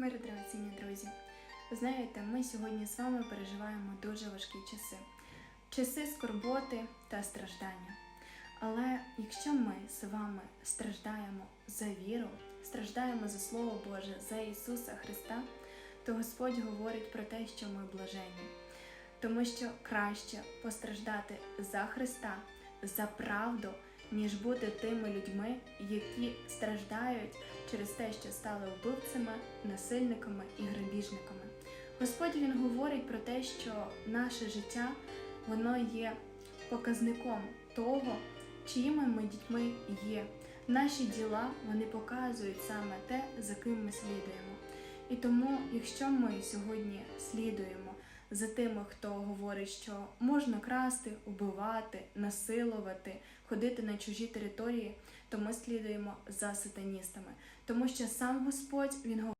Мир, дорогоцінні друзі. Ви знаєте, ми сьогодні з вами переживаємо дуже важкі часи, часи скорботи та страждання. Але якщо ми з вами страждаємо за віру, страждаємо за Слово Боже, за Ісуса Христа, то Господь говорить про те, що ми блаженні, тому що краще постраждати за Христа, за правду, ніж бути тими людьми, які страждають через те, що стали вбивцями, насильниками і грабіжниками. Господь він говорить про те, що наше життя воно є показником того, чиїми ми дітьми є. Наші діла вони показують саме те, за ким ми слідуємо. І тому, якщо ми сьогодні слідуємо за тими, хто говорить, що можна красти, убивати, насилувати, ходити на чужі території, то ми слідуємо за сатаністами, тому що сам Господь він говорить.